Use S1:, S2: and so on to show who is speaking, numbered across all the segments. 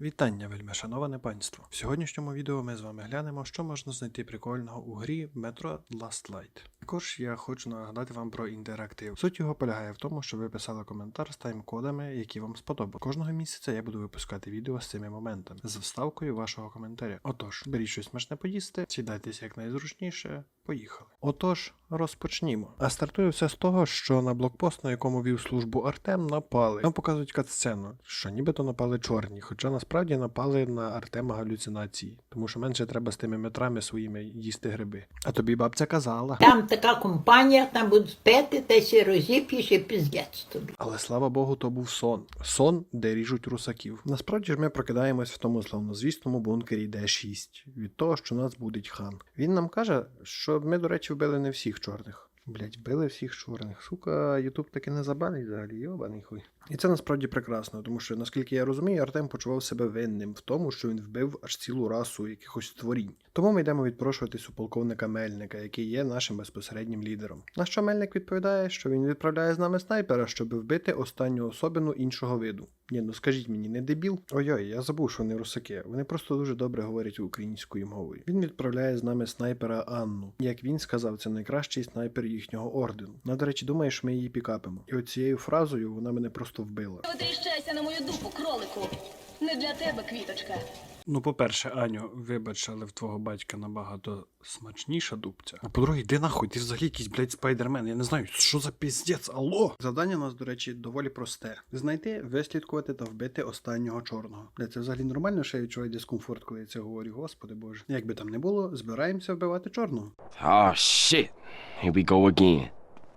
S1: Вітання, вельми шановане панство. В сьогоднішньому відео ми з вами глянемо, що можна знайти прикольного у грі Metro Last Light. Також я хочу нагадати вам про інтерактив. Суть його полягає в тому, що ви писали коментар з тайм-кодами, які вам сподобали. Кожного місяця я буду випускати відео з цими моментами з вставкою вашого коментаря. Отож, беріть щось смачне поїсти, сідайтесь якнайзручніше. Поїхали. Отож, розпочнімо. А стартує все з того, що на блокпост, на якому вів службу Артем, напали. Нам показують катсцену, що нібито напали чорні, хоча насправді напали на Артема галюцинації, тому що менше треба з тими метрами своїми їсти гриби. А тобі бабця казала.
S2: Там така компанія, там будуть пити, та ще розіп'єш і піздець тобі.
S1: Але слава Богу, то був сон. Сон, де ріжуть русаків. Насправді ж ми прокидаємось в тому славнозвісному бункері Д6 від того, що нас будить хан. Він нам каже, що ми, до речі, вбили не всіх чорних. Блять, били всіх чорних. Сука, Ютуб таки не забанить взагалі, йобаний хуй. І це насправді прекрасно, тому що, наскільки я розумію, Артем почував себе винним в тому, що він вбив аж цілу расу якихось створінь. Тому ми йдемо відпрошуватись у полковника Мельника, який є нашим безпосереднім лідером. На що Мельник відповідає, що він відправляє з нами снайпера, щоб вбити останню особину іншого виду. Ні, ну скажіть мені, не дебіл? Ой-ой, я забув, що вони русаки. Вони просто дуже добре говорять українською мовою. Він відправляє з нами снайпера Анну. Як він сказав, це найкращий снайпер їхнього ордену. Ну, до речі, думає, що ми її пікапимо. І оцією фразою вона мене просто вбила.
S3: Отріщайся на мою дупу, кролику. Не для тебе, квіточка.
S1: Ну, по-перше, Аню, вибач, але в твого батька набагато смачніша дубця. А по-друге, йди нахуй, ти взагалі якийсь, блядь, спайдермен. Я не знаю, що за піздець, алло. Завдання у нас, до речі, доволі просте: знайти, вислідкувати та вбити останнього чорного. Де це взагалі нормально, що я відчуваю дискомфорт, коли я це говорю, господи боже. Як би там не було, збираємося вбивати чорного.
S4: Oh shit. Here we go again.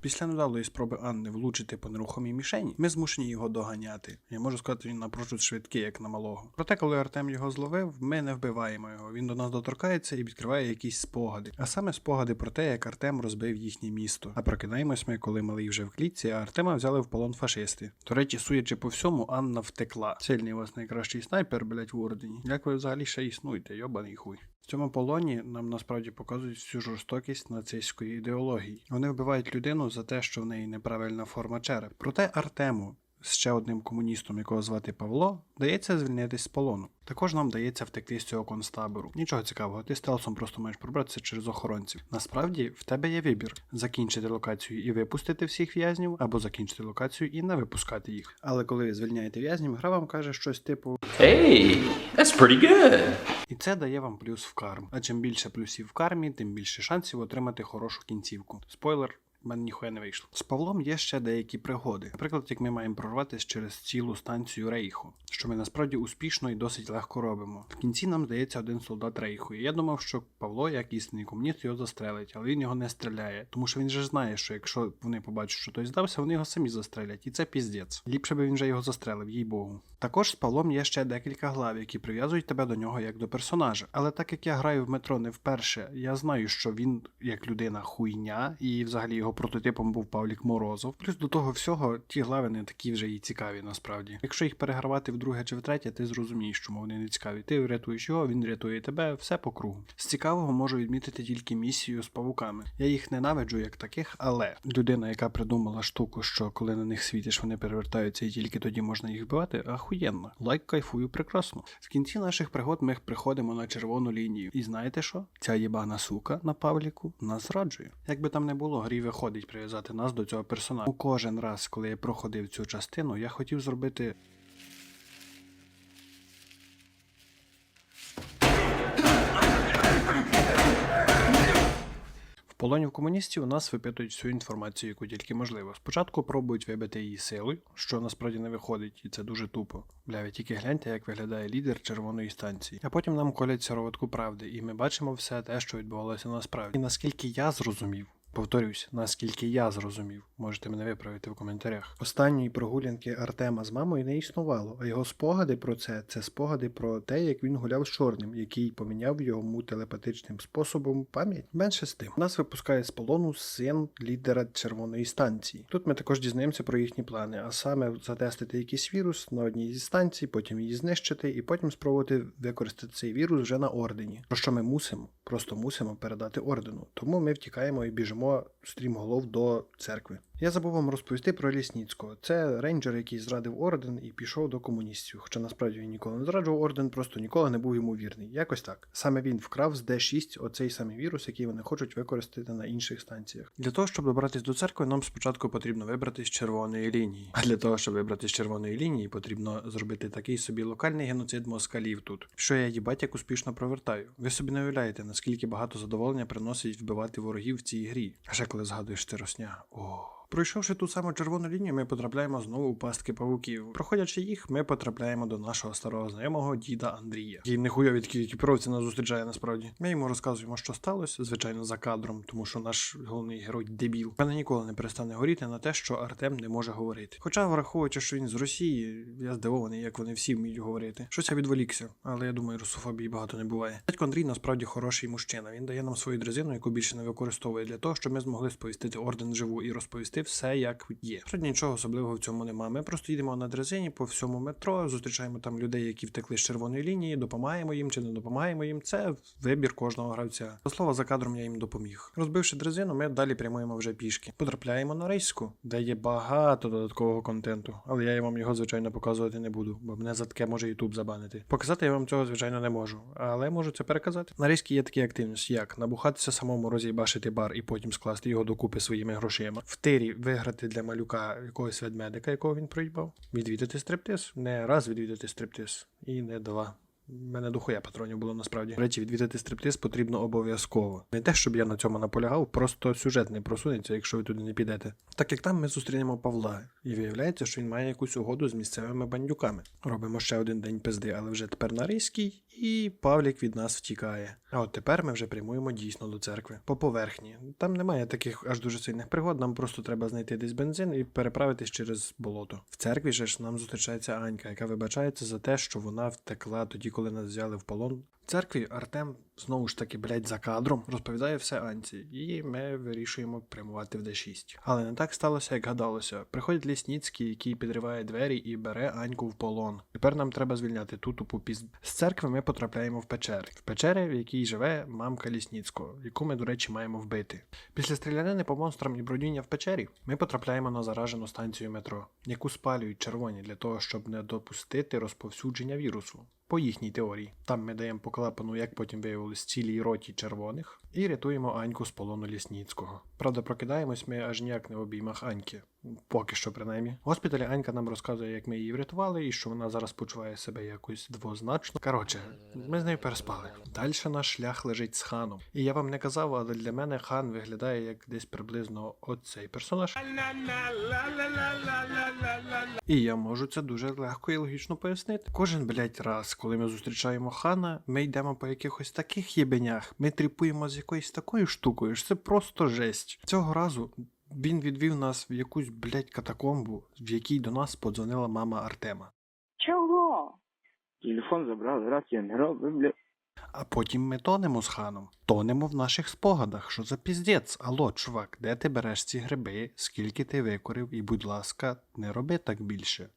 S1: Після недавної спроби Анни влучити по нерухомій мішені, ми змушені його доганяти. Я можу сказати, він напрочуд швидкий, як на малого. Проте, коли Артем його зловив, ми не вбиваємо його. Він до нас доторкається і відкриває якісь спогади. А саме спогади про те, як Артем розбив їхнє місто. А прокидаємось ми, коли малий вже в клітці, а Артема взяли в полон фашисти. До речі, судячи по всьому, Анна втекла. Сильний у вас найкращий снайпер, блять, в ордені. Як ви взагалі ще існуєте, йобаний хуй. В цьому полоні нам насправді показують всю жорстокість нацистської ідеології. Вони вбивають людину за те, що в неї неправильна форма череп. Проте Артему з ще одним комуністом, якого звати Павло, дається звільнитись з полону. Також нам дається втекти з цього концтабору. Нічого цікавого, ти стелсом просто маєш пробратися через охоронців. Насправді в тебе є вибір: закінчити локацію і випустити всіх в'язнів, або закінчити локацію і не випускати їх. Але коли ви звільняєте в'язнів, гра вам каже щось типу
S4: Hey, that's pretty good.
S1: І це дає вам плюс в карму. А чим більше плюсів в кармі, тим більше шансів отримати хорошу кінцівку. Спойлер. Мене ніхуя не вийшло. З Павлом є ще деякі пригоди. Наприклад, як ми маємо прорватися через цілу станцію Рейху, що ми насправді успішно і досить легко робимо. В кінці нам здається один солдат Рейху. І я думав, що Павло, як істинний комуніст, його застрелить, але він його не стріляє, тому що він же знає, що якщо вони побачать, що той здався, вони його самі застрелять, і це піздець. Ліпше би він вже його застрелив, їй богу. Також з Павлом є ще декілька глав, які прив'язують тебе до нього як до персонажа. Але так як я граю в метро не вперше, я знаю, що він як людина хуйня, і взагалі його прототипом був Павлік Морозов. Плюс до того всього, ті глави не такі вже і цікаві насправді. Якщо їх перегравати вдруге чи втретє, ти зрозумієш, чому вони не цікаві. Ти врятуєш його, він рятує тебе, все по кругу. З цікавого можу відмітити тільки місію з павуками. Я їх ненавиджу як таких, але людина, яка придумала штуку, що коли на них світиш, вони перевертаються і тільки тоді можна їх вбивати, ахуєнно. Лайк кайфую прекрасно. В кінці наших пригод ми приходимо на червону лінію. І знаєте що? Ця єбана сука на Павліку нас зраджує. Як би там не було, грі виходить прив'язати нас до цього персонажа. Кожен раз, коли я проходив цю частину, я хотів зробити. В полоні в комуністів у нас випитують всю інформацію, яку тільки можливо. Спочатку пробують вибити її силою, що насправді не виходить, і це дуже тупо. Бля, ви тільки гляньте, як виглядає лідер червоної станції. А потім нам колять сироватку правди, і ми бачимо все те, що відбувалося насправді. І наскільки я зрозумів. Повторюсь, наскільки я зрозумів, можете мене виправити в коментарях. Останньої прогулянки Артема з мамою не існувало, а його спогади про це це спогади про те, як він гуляв з чорним, який поміняв йому телепатичним способом пам'ять. Менше з тим. Нас випускає з полону син лідера червоної станції. Тут ми також дізнаємося про їхні плани, а саме затестити якийсь вірус на одній зі станцій, потім її знищити, і потім спробувати використати цей вірус вже на ордені. Про що ми мусимо? Просто мусимо передати ордену. Тому ми втікаємо і біжимо стрімголов до церкви. Я забув вам розповісти про Лісніцького. Це рейнджер, який зрадив орден і пішов до комуністів. Хоча насправді він ніколи не зраджував орден, просто ніколи не був йому вірний. Якось так. Саме він вкрав з D6 оцей самий вірус, який вони хочуть використати на інших станціях. Для того, щоб добратись до церкви, нам спочатку потрібно вибрати з червоної лінії. А для того, щоб вибрати з червоної лінії, потрібно зробити такий собі локальний геноцид москалів тут. Що я їбать як успішно провертаю. Ви собі не уявляєте, наскільки багато задоволення приносить вбивати ворогів в цій грі. А коли згадуєш це росня. Пройшовши ту саму червону лінію, ми потрапляємо знову у пастки павуків. Проходячи їх, ми потрапляємо до нашого старого знайомого діда Андрія. Який нехуйові такі екіпіровці нас зустрічає насправді. Ми йому розказуємо, що сталося, звичайно, за кадром, тому що наш головний герой дебіл. Мене ніколи не перестане горіти на те, що Артем не може говорити. Хоча, враховуючи, що він з Росії, я здивований, як вони всі вміють говорити. Щось я відволікся, але я думаю, русофобії багато не буває. Дядько Андрій насправді хороший мужчина. Він дає нам свою дрезину, яку більше не використовує для того, щоб ми змогли сповістити орден живу і розповісти все, як є. Сьогодні нічого особливого в цьому немає. Ми просто їдемо на дрезині по всьому метро, зустрічаємо там людей, які втекли з червоної лінії, допомагаємо їм чи не допомагаємо їм. Це вибір кожного гравця. До слова, за кадром я їм допоміг. Розбивши дрезину, ми далі прямуємо вже пішки. Потрапляємо на рейську, де є багато додаткового контенту, але я вам його звичайно показувати не буду, бо мене за таке може YouTube забанити. Показати я вам цього звичайно не можу, але можу це переказати. На рейській є такі активності, як набухатися самому роз'їбашити бар і потім скласти його докупи своїми грошима. В тирі виграти для малюка якогось ведмедика, якого він проїбав. Відвідати стриптиз. Не раз відвідати стриптиз, і не два. У мене дохуя патронів було насправді. До речі, відвідати стриптиз потрібно обов'язково. Не те, щоб я на цьому наполягав, просто сюжет не просунеться, якщо ви туди не підете. Так як там ми зустрінемо Павла, і виявляється, що він має якусь угоду з місцевими бандюками. Робимо ще один день пизди, але вже тепер на рийській, і Павлік від нас втікає. А от тепер ми вже прямуємо дійсно до церкви. По поверхні. Там немає таких аж дуже сильних пригод, нам просто треба знайти десь бензин і переправитись через болото. В церкві ж нам зустрічається Анька, яка вибачається за те, що вона втекла тоді, коли нас взяли в полон. Церкві Артем знову ж таки, блядь, за кадром розповідає все Анці, і ми вирішуємо прямувати в Д6. Але не так сталося, як гадалося. Приходить Лісніцький, який підриває двері і бере Аньку в полон. Тепер нам треба звільняти ту тупу піз... З церкви ми потрапляємо в печери. В печери, в якій живе мамка Лісніцького, яку ми, до речі, маємо вбити. Після стрілянини по монстрам і бродіння в печері ми потрапляємо на заражену станцію метро, яку спалюють червоні для того, щоб не допустити розповсюдження вірусу. По їхній теорії. Там ми даємо поклапану, як потім виявилось, цілій роті червоних, і рятуємо Аньку з полону Лісніцького. Правда, прокидаємось ми аж ніяк не в обіймах Аньки. Поки що, принаймні. В госпіталі Анька нам розказує, як ми її врятували, і що вона зараз почуває себе якось двозначно. Коротше, ми з нею переспали. Далі наш шлях лежить з ханом. І я вам не казав, але для мене хан виглядає як десь приблизно оцей персонаж. І я можу це дуже легко і логічно пояснити. Кожен, блядь, раз, коли ми зустрічаємо хана, ми йдемо по якихось таких єбенях, ми тріпуємо з якоюсь такою штукою, що це просто жесть. Цього разу він відвів нас в якусь, блядь, катакомбу, в якій до нас подзвонила мама Артема.
S5: Чого? Телефон забрали, рація не робить, бля.
S1: А потім ми тонемо з ханом. Тонемо в наших спогадах. Що за піздець? Алло, чувак, де ти береш ці гриби, скільки ти викорив, і, будь ласка, не роби так більше.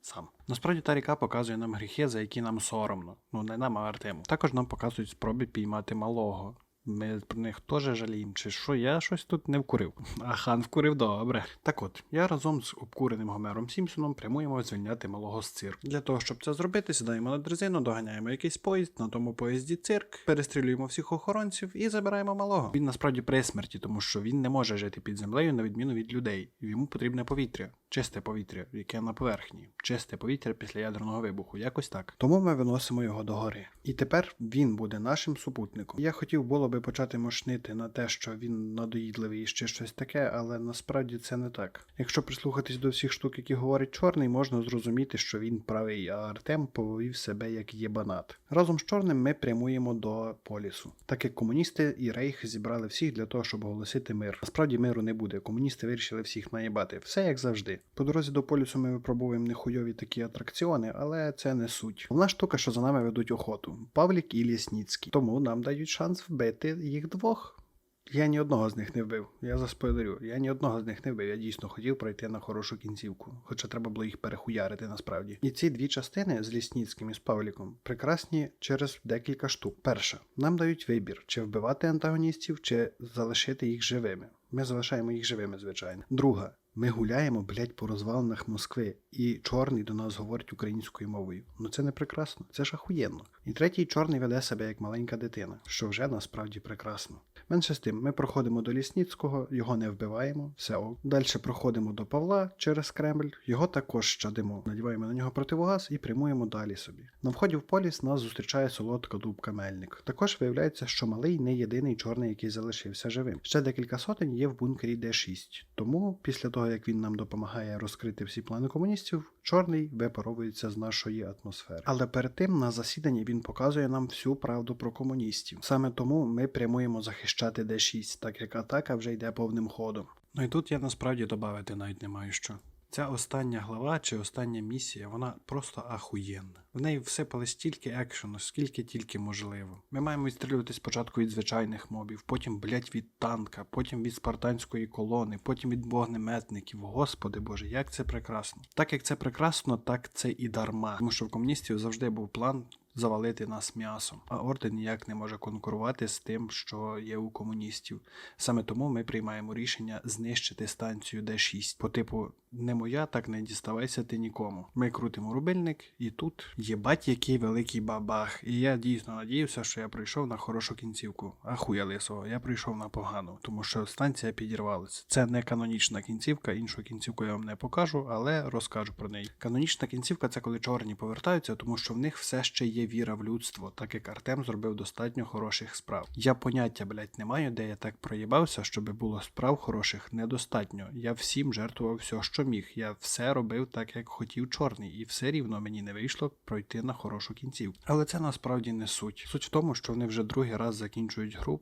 S1: Сам. Насправді та ріка показує нам гріхи, за які нам соромно. Ну не нам, а Артему. Також нам показують спроби піймати малого. Ми про них теж жаліємо, чи що я щось тут не вкурив. А хан вкурив добре. Так от, я разом з обкуреним Гомером Сімпсоном прямуємо звільняти малого з цирку. Для того, щоб це зробити, сідаємо на дрезину, доганяємо якийсь поїзд, на тому поїзді цирк, перестрілюємо всіх охоронців і забираємо малого. Він насправді при смерті, тому що він не може жити під землею на відміну від людей. Йому потрібне повітря, чисте повітря, яке на поверхні, чисте повітря після ядерного вибуху, якось так. Тому ми виносимо його до гори. І тепер він буде нашим супутником. Я хотів було би почати мошнити на те, що він надоїдливий і ще щось таке, але насправді це не так. Якщо прислухатись до всіх штук, які говорить чорний, можна зрозуміти, що він правий, а Артем повів себе як єбанат. Разом з чорним ми прямуємо до полісу, так як комуністи і рейх зібрали всіх для того, щоб оголосити мир. Насправді миру не буде. Комуністи вирішили всіх наїбати. Все як завжди. По дорозі до полісу ми випробуємо нехуйові такі атракціони, але це не суть. Головна штука, що за нами ведуть охоту. Павлік і Лісніцький. Тому нам дають шанс вбити їх двох. Я ні одного з них не вбив. Я заспойлерю. Я ні одного з них не вбив. Я дійсно хотів пройти на хорошу кінцівку, хоча треба було їх перехуярити насправді. І ці дві частини з Лісніцьким і з Павліком прекрасні через декілька штук. Перша, нам дають вибір, чи вбивати антагоністів, чи залишити їх живими. Ми залишаємо їх живими, звичайно. Друга, Ми гуляємо, блядь, по розвалинах Москви, і чорний до нас говорить українською мовою. Ну це не прекрасно, це ж ахуєнно. І третій чорний веде себе як маленька дитина, що вже насправді прекрасно. Менше з тим, ми проходимо до Лісніцького, його не вбиваємо, все ок. Далі проходимо до Павла через Кремль, його також щадимо. Надіваємо на нього противогаз і прямуємо далі собі. На вході в поліс нас зустрічає солодка дубка Мельник. Також виявляється, що малий не єдиний чорний, який залишився живим. Ще декілька сотень є в бункері Д6. Тому, після того як він нам допомагає розкрити всі плани комуністів, чорний випаровується з нашої атмосфери. Але перед тим на засіданні він показує нам всю правду про комуністів. Саме тому ми прямуємо захищати Д6, так як атака вже йде повним ходом. Ну і тут я насправді додати навіть не маю що. Ця остання глава чи остання місія, вона просто ахуєнна. В неї всипали стільки екшену, скільки тільки можливо. Ми маємо відстрілювати спочатку від звичайних мобів, потім, блять, від танка, потім від спартанської колони, потім від вогнеметників. Господи Боже, як це прекрасно. Так як це прекрасно, так це і дарма. Тому що в комуністів завжди був план завалити нас м'ясом, а орден ніяк не може конкурувати з тим, що є у комуністів. Саме тому ми приймаємо рішення знищити станцію Д6. По типу не моя, так не діставайся ти нікому. Ми крутимо рубильник, і тут єбать який великий бабах. І я дійсно надіявся, що я прийшов на хорошу кінцівку. Ахуя лисого, я прийшов на погану, тому що станція підірвалася. Це не канонічна кінцівка, іншу кінцівку я вам не покажу, але розкажу про неї. Канонічна кінцівка це коли чорні повертаються, тому що в них все ще є віра в людство, так як Артем зробив достатньо хороших справ. Я поняття, блять, не маю, де я так проїбався, щоб було справ хороших недостатньо. Я всім жертвував все, що міг. Я все робив так, як хотів чорний, і все рівно мені не вийшло пройти на хорошу кінцівку. Але це насправді не суть. Суть в тому, що вони вже другий раз закінчують гру.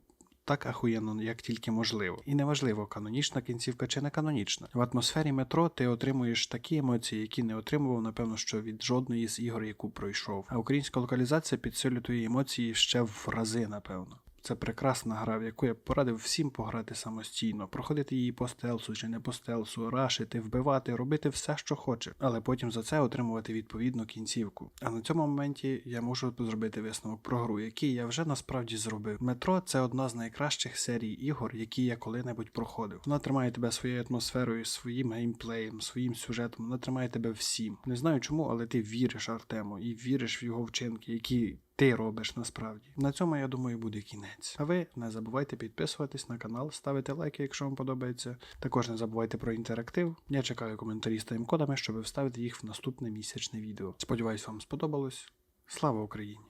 S1: Так ахуєнно, як тільки можливо. І неважливо, канонічна кінцівка чи не канонічна. В атмосфері метро ти отримуєш такі емоції, які не отримував, напевно, що від жодної з ігор, яку пройшов. А українська локалізація підсилює твої емоції ще в рази, напевно. Це прекрасна гра, в яку я порадив всім пограти самостійно, проходити її по стелсу чи не по стелсу, рашити, вбивати, робити все, що хоче, але потім за це отримувати відповідну кінцівку. А на цьому моменті я можу зробити висновок про гру, який я вже насправді зробив. Метро це одна з найкращих серій ігор, які я коли-небудь проходив. Вона тримає тебе своєю атмосферою, своїм геймплеєм, своїм сюжетом, вона тримає тебе всім. Не знаю чому, але ти віриш Артему і віриш в його вчинки, які ти робиш насправді. На цьому, я думаю, буде кінець. А ви не забувайте підписуватись на канал, ставити лайки, якщо вам подобається. Також не забувайте про інтерактив. Я чекаю коментарі з тайм-кодами, щоб вставити їх в наступне місячне відео. Сподіваюсь, вам сподобалось. Слава Україні!